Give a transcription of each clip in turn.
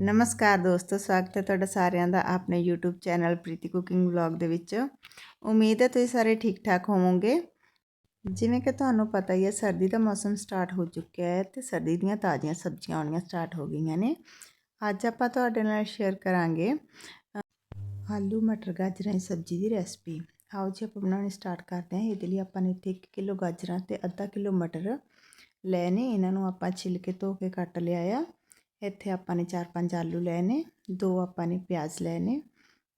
ਨਮਸਕਾਰ ਦੋਸਤੋ, ਸਵਾਗਤ ਹੈ ਤੁਹਾਡਾ ਸਾਰਿਆਂ ਦਾ ਆਪਣੇ YouTube channel Preeti cooking vlog ਦੇ ਵਿੱਚ। ਉਮੀਦ ਹੈ ਤੁਸੀਂ ਸਾਰੇ ਠੀਕ ਠਾਕ ਹੋਵੋਗੇ। ਜਿਵੇਂ ਕਿ ਤੁਹਾਨੂੰ ਪਤਾ ਹੀ ਹੈ, ਸਰਦੀ ਦਾ ਮੌਸਮ ਸਟਾਰਟ ਹੋ ਚੁੱਕਿਆ ਹੈ ਤੇ ਸਰਦੀ ਦੀਆਂ ਤਾਜ਼ੀਆਂ ਸਬਜ਼ੀਆਂ ਆਉਣੀਆਂ ਸਟਾਰਟ ਹੋ ਗਈਆਂ ਨੇ। ਅੱਜ ਆਪਾਂ ਤੁਹਾਡੇ ਨਾਲ ਸ਼ੇਅਰ ਕਰਾਂਗੇ ਆਲੂ ਮਟਰ ਗਾਜਰਾਂ ਦੀ ਸਬਜ਼ੀ ਦੀ ਰੈਸਪੀ ਆਓ ਜੀ, ਆਪਾਂ ਬਣਾਉਣੀ ਸਟਾਰਟ ਕਰਦੇ ਹਾਂ। ਇਹਦੇ ਲਈ ਆਪਾਂ ਨੇ ਇੱਥੇ 1 ਕਿਲੋ ਗਾਜਰਾਂ ਤੇ ਅੱਧਾ ਕਿਲੋ ਮਟਰ ਲੈਣੇ ਇਹਨਾਂ ਨੂੰ ਆਪਾਂ ਛਿੱਲ ਕੇ ਧੋ ਕੇ ਕੱਟ ਲਿਆ ਆ। ਇੱਥੇ ਆਪਾਂ ਨੇ 4-5 ਆਲੂ ਲਏ ਨੇ, ਦੋ ਆਪਾਂ ਨੇ ਪਿਆਜ਼ ਲਏ ਨੇ,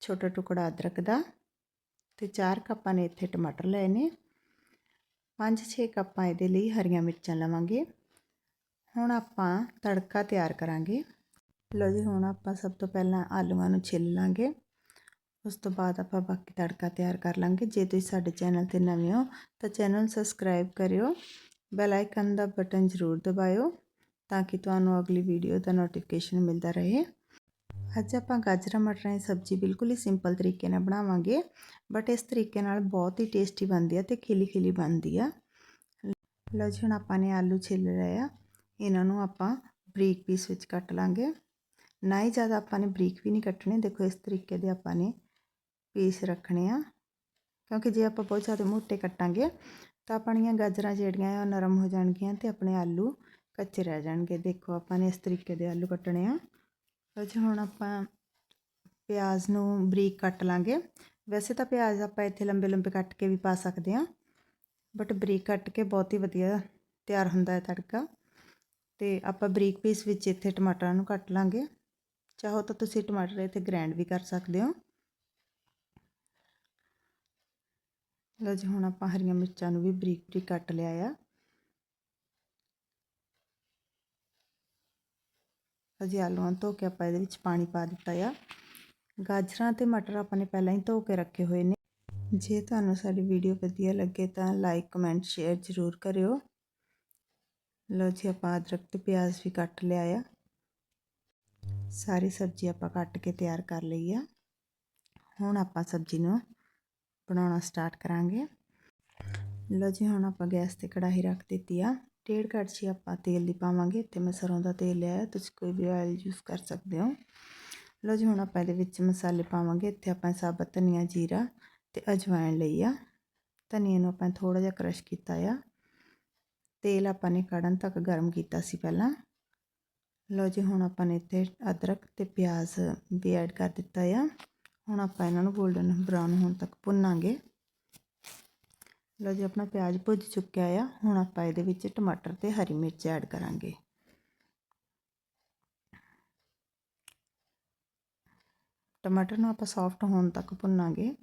ਛੋਟਾ ਟੁਕੜਾ ਅਦਰਕ ਦਾ ਤੇ ਚਾਰ ਕੱਪਾਂ ਨੇ ਇੱਥੇ ਟਮਾਟਰ ਲਏ ਨੇ। 5-6 ਕੱਪਾਂ ਇਹਦੇ ਲਈ ਹਰੀਆਂ ਮਿਰਚਾਂ ਲਵਾਂਗੇ। ਹੁਣ ਆਪਾਂ ਤੜਕਾ ਤਿਆਰ ਕਰਾਂਗੇ। ਲਓ ਜੀ, ਹੁਣ ਆਪਾਂ ਸਭ ਤੋਂ ਪਹਿਲਾਂ ਆਲੂਆਂ ਨੂੰ ਛਿੱਲ ਲਾਂਗੇ। ਉਸ ਤੋਂ ਬਾਅਦ ਆਪਾਂ ਬਾਕੀ ਤੜਕਾ ਤਿਆਰ ਕਰ ਲਾਂਗੇ। ਜੇ ਤੁਸੀਂ ਸਾਡੇ ਚੈਨਲ ਤੇ ਨਵੇਂ ਹੋ ਤਾਂ ਚੈਨਲ ਸਬਸਕ੍ਰਾਈਬ ਕਰਿਓ। ਬੈਲ ਆਈਕਨ ਦਾ ਬਟਨ ਜ਼ਰੂਰ ਦਬਾਇਓ। ਤਾਂ ਕਿ ਤੁਹਾਨੂੰ ਅਗਲੀ ਵੀਡੀਓ ਦਾ ਨੋਟੀਫਿਕੇਸ਼ਨ ਮਿਲਦਾ ਰਹੇ। ਅੱਜ ਆਪਾਂ ਗਾਜਰਾਂ, ਮਟਰਾਂ ਦੀ ਸਬਜ਼ੀ ਬਿਲਕੁਲ ਹੀ ਸਿੰਪਲ ਤਰੀਕੇ ਨਾਲ ਬਣਾਵਾਂਗੇ ਬਟ ਇਸ ਤਰੀਕੇ ਨਾਲ ਬਹੁਤ ਹੀ ਟੇਸਟੀ ਬਣਦੀ ਆ ਤੇ ਖਿਲੀ ਖਿਲੀ ਬਣਦੀ ਆ। ਲਓ ਜੀ, ਹੁਣ ਆਪਾਂ ਨੇ ਆਲੂ ਛਿੱਲ ਲਏ ਆ। ਇਹਨਾਂ ਨੂੰ ਆਪਾਂ ਬਰੀਕ ਪੀਸ ਵਿੱਚ ਕੱਟ ਲਾਂਗੇ। ਨਾ ਹੀ ਜ਼ਿਆਦਾ ਆਪਾਂ ਨੇ ਬਰੀਕ ਵੀ ਨਹੀਂ ਕੱਟਣੇ, ਦੇਖੋ ਇਸ ਤਰੀਕੇ ਦੇ ਆਪਾਂ ਨੇ ਪੀਸ ਰੱਖਣੇ ਆ। ਕਿਉਂਕਿ ਜੇ ਆਪਾਂ ਬਹੁਤ ਜ਼ਿਆਦਾ ਮੋਟੇ ਕੱਟਾਂਗੇ, ਤਾਂ ਆਪਣੀਆਂ ਗਾਜਰਾਂ ਜਿਹੜੀਆਂ ਆ ਉਹ ਨਰਮ ਹੋ ਜਾਣਗੀਆਂ ਤੇ ਆਪਣੇ ਆਲੂ ਕੱਚੇ ਰਹਿ ਜਾਣਗੇ। ਦੇਖੋ, ਆਪਾਂ ਨੇ ਇਸ ਤਰੀਕੇ ਦੇ ਆਲੂ ਕੱਟਣੇ ਆ। ਅੱਛਾ ਹੁਣ ਆਪਾਂ ਪਿਆਜ਼ ਨੂੰ ਬਰੀਕ ਕੱਟ ਲਾਂਗੇ। ਵੈਸੇ ਤਾਂ ਪਿਆਜ਼ ਆਪਾਂ ਇੱਥੇ ਲੰਬੇ ਲੰਬੇ ਕੱਟ ਕੇ ਵੀ ਪਾ ਸਕਦੇ ਆ ਬਟ ਬਰੀਕ ਕੱਟ ਕੇ ਬਹੁਤ ਹੀ ਵਧੀਆ ਤਿਆਰ ਹੁੰਦਾ ਹੈ ਤੜਕਾ। ਤੇ ਆਪਾਂ ਬਰੀਕ ਪੀਸ ਵਿੱਚ ਇੱਥੇ ਟਮਾਟਰਾਂ ਨੂੰ ਕੱਟ ਲਾਂਗੇ। ਚਾਹੋ ਤਾਂ ਤੁਸੀਂ ਟਮਾਟਰ ਇੱਥੇ ਗ੍ਰਾਈਂਡ ਵੀ ਕਰ ਸਕਦੇ ਹੋ। ਲਓ ਜੀ ਹੁਣ ਆਪਾਂ ਹਰੀਆਂ ਮਿਰਚਾਂ ਨੂੰ ਵੀ ਬਰੀਕ ਬਰੀਕ ਕੱਟ ਲਿਆ ਆ। ਅਜੇ ਆਲੂਆਂ ਧੋ ਕੇ ਆਪਾਂ ਇਹਦੇ ਵਿੱਚ ਪਾਣੀ ਪਾ ਦਿੱਤਾ ਆ। ਗਾਜਰਾਂ ਤੇ ਮਟਰ ਆਪਾਂ ਨੇ ਪਹਿਲਾਂ ਹੀ ਧੋ ਕੇ ਰੱਖੇ ਹੋਏ ਨੇ। ਜੇ ਤੁਹਾਨੂੰ ਸਾਡੀ ਵੀਡੀਓ ਵਧੀਆ ਲੱਗੇ ਤਾਂ ਲਾਈਕ ਕਮੈਂਟ ਸ਼ੇਅਰ ਜ਼ਰੂਰ ਕਰਿਓ। ਲਓ ਜੀ, ਆਪਾਂ ਅਦਰਕ ਤੇ ਪਿਆਜ਼ ਵੀ ਕੱਟ ਲਿਆ ਆ। ਸਾਰੀ ਸਬਜ਼ੀ ਆਪਾਂ ਕੱਟ ਕੇ ਤਿਆਰ ਕਰ ਲਈ ਆ। ਹੁਣ ਆਪਾਂ ਸਬਜ਼ੀ ਨੂੰ ਬਣਾਉਣਾ ਸਟਾਰਟ ਕਰਾਂਗੇ। ਲਓ ਜੀ, ਹੁਣ ਆਪਾਂ ਗੈਸ ਤੇ ਕੜਾਹੀ ਰੱਖ ਦਿੱਤੀ ਆ। ਡੇਢ ਕੜਛੀ ਆਪਾਂ ਤੇਲ ਦੀ ਪਾਵਾਂਗੇ ਤੇ ਮੈਂ ਸਰੋਂ ਦਾ ਤੇਲ ਲਿਆ ਤੁਸੀਂ ਕੋਈ ਵੀ ਆਇਲ ਯੂਜ਼ ਕਰ ਸਕਦੇ ਹੋ। ਲਓ ਜੀ, ਹੁਣ ਆਪਾਂ ਇਹਦੇ ਵਿੱਚ ਮਸਾਲੇ ਪਾਵਾਂਗੇ, ਇੱਥੇ ਆਪਾਂ ਸਾਬਤ ਧਨੀਆ, ਜੀਰਾ ਤੇ ਅਜਵਾਇਣ ਲਈ ਆ। ਧਨੀਏ ਨੂੰ ਆਪਾਂ ਥੋੜਾ ਜਿਹਾ ਕ੍ਰਸ਼ ਕੀਤਾ ਆ। ਤੇਲ ਆਪਾਂ ਨੇ ਕੜਨ ਤੱਕ ਗਰਮ ਕੀਤਾ ਸੀ ਪਹਿਲਾਂ। ਲਓ ਜੀ, ਹੁਣ ਆਪਾਂ ਨੇ ਇੱਥੇ ਅਦਰਕ ਤੇ ਪਿਆਜ਼ ਵੀ ਐਡ ਕਰ ਦਿੱਤਾ ਆ। ਹੁਣ ਆਪਾਂ ਇਹਨਾਂ ਨੂੰ 골ਡਨ ਬਰਾਊਨ ਹੋਣ ਤੱਕ ਭੁੰਨਾਂਗੇ। ਲੋ ਜੀ, ਆਪਣਾ ਪਿਆਜ਼ ਭੁੱਜ ਚੁੱਕਿਆ ਆ। ਹੁਣ ਆਪਾਂ ਇਹਦੇ ਵਿੱਚ ਟਮਾਟਰ ਤੇ ਹਰੀ ਮਿਰਚ ਐਡ ਕਰਾਂਗੇ। ਟਮਾਟਰ ਨੂੰ ਆਪਾਂ ਸੌਫਟ ਹੋਣ ਤੱਕ ਭੁੰਨਾਂਗੇ।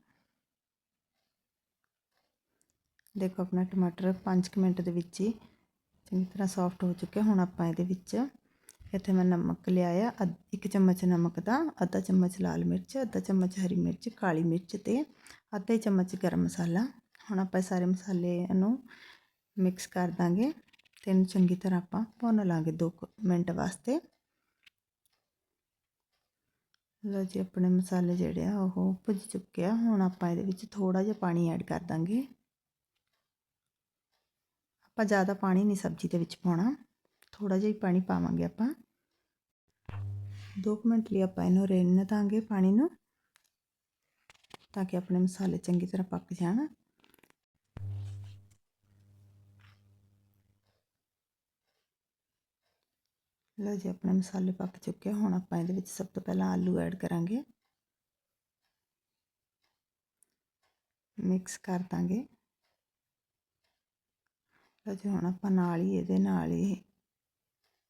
ਦੇਖੋ, ਆਪਣਾ ਟਮਾਟਰ 5 ਮਿੰਟ ਦੇ ਵਿੱਚ ਹੀ ਚੰਗੀ ਤਰ੍ਹਾਂ ਸੌਫਟ ਹੋ ਚੁੱਕਿਆ। ਹੁਣ ਆਪਾਂ ਇਹਦੇ ਵਿੱਚ ਇੱਥੇ ਮੈਂ ਨਮਕ ਲਿਆ ਆ। ਇੱਕ ਚਮਚ ਨਮਕ ਦਾ ਅੱਧਾ ਚਮਚ ਲਾਲ ਮਿਰਚ, ਅੱਧਾ ਚਮਚ ਹਰੀ ਮਿਰਚ, ਕਾਲੀ ਮਿਰਚ ਤੇ ਅੱਧਾ ਚਮਚ ਗਰਮ ਮਸਾਲਾ। ਹੁਣ ਆਪਾਂ ਸਾਰੇ ਮਸਾਲੇ ਨੂੰ ਮਿਕਸ ਕਰ ਦਾਂਗੇ ਤੇ ਇਹਨੂੰ ਚੰਗੀ ਤਰ੍ਹਾਂ ਆਪਾਂ ਭੁੰਨ ਲਾਂਗੇ 2 ਮਿੰਟ ਵਾਸਤੇ। ਲੋ ਜੀ, ਆਪਣੇ ਮਸਾਲੇ ਜਿਹੜੇ ਆ ਉਹ ਭੁੱਜ ਚੁੱਕੇ ਆ। ਹੁਣ ਆਪਾਂ ਇਹਦੇ ਵਿੱਚ ਥੋੜਾ ਜਿਹਾ ਪਾਣੀ ਐਡ ਕਰ ਦਾਂਗੇ। ਆਪਾਂ ਜ਼ਿਆਦਾ ਪਾਣੀ ਨਹੀਂ ਸਬਜ਼ੀ ਦੇ ਵਿੱਚ ਪਾਉਣਾ। ਥੋੜਾ ਜਿਹਾ ਹੀ ਪਾਣੀ ਪਾਵਾਂਗੇ ਆਪਾਂ। 2 ਮਿੰਟ ਲਈ ਆਪਾਂ ਇਹਨੂੰ ਰਹਿਣ ਦਾਂਗੇ ਪਾਣੀ ਨੂੰ, ਤਾਂ ਕਿ ਆਪਣੇ ਮਸਾਲੇ ਚੰਗੀ ਤਰ੍ਹਾਂ ਪੱਕ ਜਾਣ। ਲਓ ਜੀ, ਆਪਣੇ ਮਸਾਲੇ ਪੱਕ ਚੁੱਕੇ ਹੁਣ ਆਪਾਂ ਇਹਦੇ ਵਿੱਚ ਸਭ ਤੋਂ ਪਹਿਲਾਂ ਆਲੂ ਐਡ ਕਰਾਂਗੇ। ਮਿਕਸ ਕਰ ਦਾਂਗੇ। ਲਓ ਜੀ, ਹੁਣ ਆਪਾਂ ਨਾਲ ਹੀ ਇਹਦੇ ਨਾਲ ਹੀ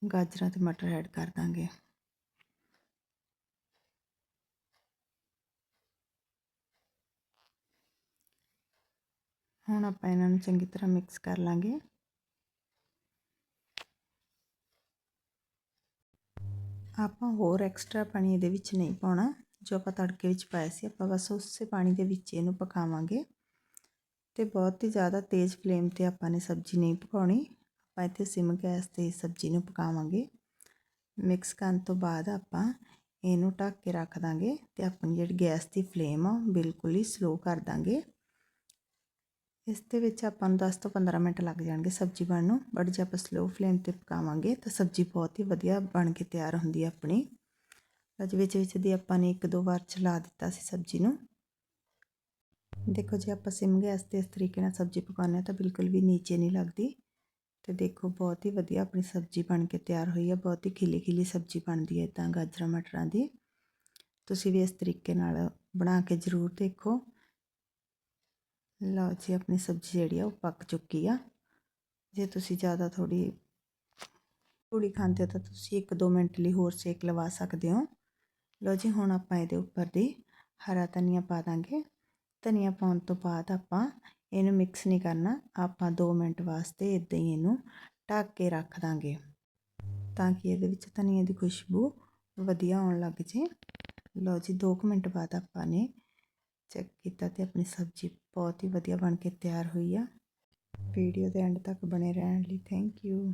ਗਾਜਰਾਂ ਤੇ ਮਟਰ ਐਡ ਕਰ ਦਾਂਗੇ। ਹੁਣ ਆਪਾਂ ਇਹਨਾਂ ਨੂੰ ਚੰਗੀ ਤਰ੍ਹਾਂ ਮਿਕਸ ਕਰ ਲਾਂਗੇ। ਆਪਾਂ ਹੋਰ ਐਕਸਟਰਾ ਪਾਣੀ ਇਹਦੇ ਵਿੱਚ ਨਹੀਂ ਪਾਉਣਾ। ਜੋ ਆਪਾਂ ਤੜਕੇ ਵਿੱਚ ਪਾਇਆ ਸੀ, ਆਪਾਂ ਬਸ ਉਸੇ ਪਾਣੀ ਦੇ ਵਿੱਚ ਇਹਨੂੰ ਪਕਾਵਾਂਗੇ। ਤੇ ਬਹੁਤ ਹੀ ਜ਼ਿਆਦਾ ਤੇਜ਼ ਫਲੇਮ ਤੇ ਆਪਾਂ ਨੇ ਸਬਜ਼ੀ ਨਹੀਂ ਪਕਾਉਣੀ। ਆਪਾਂ ਇੱਥੇ ਸਿਮ ਗੈਸ ਤੇ ਸਬਜ਼ੀ ਨੂੰ ਪਕਾਵਾਂਗੇ। ਮਿਕਸ ਕਰਨ ਤੋਂ ਬਾਅਦ ਆਪਾਂ ਇਹਨੂੰ ਢੱਕ ਕੇ ਰੱਖ ਦਾਂਗੇ ਤੇ ਆਪਣੀ ਜਿਹੜੀ ਗੈਸ ਦੀ ਫਲੇਮ ਆ ਬਿਲਕੁਲ ਹੀ ਸਲੋ ਕਰ ਦਾਂਗੇ। ਇਸ ਦੇ ਵਿੱਚ ਆਪਾਂ ਨੂੰ 10 ਤੋਂ 15 ਮਿੰਟ ਲੱਗ ਜਾਣਗੇ ਸਬਜ਼ੀ ਬਣਨ ਨੂੰ। ਬਟ ਜੇ ਆਪਾਂ ਸਲੋ ਫਲੇਮ ਤੇ ਪਕਾਵਾਂਗੇ ਤਾਂ ਸਬਜ਼ੀ ਬਹੁਤ ਹੀ ਵਧੀਆ ਬਣ ਕੇ ਤਿਆਰ ਹੁੰਦੀ ਹੈ ਆਪਣੀ। ਅੱਜ ਵਿੱਚ ਵਿੱਚ ਦੀ ਆਪਾਂ ਨੇ ਇੱਕ ਦੋ ਵਾਰ ਚਲਾ ਦਿੱਤਾ ਸੀ ਸਬਜ਼ੀ ਨੂੰ। ਦੇਖੋ ਜੇ ਆਪਾਂ ਸਿਮ ਗੈਸ ਤੇ ਇਸ ਤਰੀਕੇ ਨਾਲ ਸਬਜ਼ੀ ਪਕਾਉਂਦੇ ਹਾਂ ਤਾਂ ਬਿਲਕੁਲ ਵੀ ਨੀਚੇ ਨਹੀਂ ਲੱਗਦੀ। ਤੇ ਦੇਖੋ ਬਹੁਤ ਹੀ ਵਧੀਆ ਆਪਣੀ ਸਬਜ਼ੀ ਬਣ ਕੇ ਤਿਆਰ ਹੋਈ ਹੈ ਬਹੁਤ ਹੀ ਖਿਲੀ ਖਿਲੀ ਸਬਜ਼ੀ ਬਣਦੀ ਹੈ ਇਦਾਂ ਗਾਜਰਾਂ, ਮਟਰਾਂ ਦੀ। ਤੁਸੀਂ ਵੀ ਇਸ ਤਰੀਕੇ ਨਾਲ ਬਣਾ ਕੇ ਜ਼ਰੂਰ ਦੇਖੋ। ਲਓ ਜੀ, ਆਪਣੀ ਸਬਜ਼ੀ ਜਿਹੜੀ ਆ ਉਹ ਪੱਕ ਚੁੱਕੀ ਆ। ਜੇ ਤੁਸੀਂ ਜ਼ਿਆਦਾ ਥੋੜੀ ਥੋੜੀ ਖਾਂਦੇ ਹੋ ਤਾਂ ਤੁਸੀਂ 1-2 ਮਿੰਟ ਲਈ ਹੋਰ ਸੇਕ ਲਵਾ ਸਕਦੇ ਹੋ। ਲਓ ਜੀ, ਹੁਣ ਆਪਾਂ ਇਹਦੇ ਉੱਪਰ ਦੀ ਹਰਾ ਧਨੀਆ ਪਾ ਦਾਂਗੇ। ਧਨੀਆ ਪਾਉਣ ਤੋਂ ਬਾਅਦ ਆਪਾਂ ਇਹਨੂੰ ਮਿਕਸ ਨਹੀਂ ਕਰਨਾ। ਆਪਾਂ 2 ਮਿੰਟ ਵਾਸਤੇ ਇਦਾਂ ਹੀ ਇਹਨੂੰ ਢੱਕ ਕੇ ਰੱਖ ਦਾਂਗੇ। ਤਾਂ ਕਿ ਇਹਦੇ ਵਿੱਚ ਧਨੀਏ ਦੀ ਖੁਸ਼ਬੂ ਵਧੀਆ ਆਉਣ ਲੱਗ ਜੇ। ਲਓ ਜੀ 2 ਮਿੰਟ ਬਾਅਦ ਆਪਾਂ ਨੇ ਚੈੱਕ ਕੀਤਾ ਅਤੇ ਆਪਣੀ ਸਬਜ਼ੀ ਬਹੁਤ ਹੀ ਵਧੀਆ ਬਣ ਕੇ ਤਿਆਰ ਹੋਈ ਆ। ਵੀਡੀਓ ਦੇ ਐਂਡ ਤੱਕ ਬਣੇ ਰਹਿਣ ਲਈ ਥੈਂਕ ਯੂ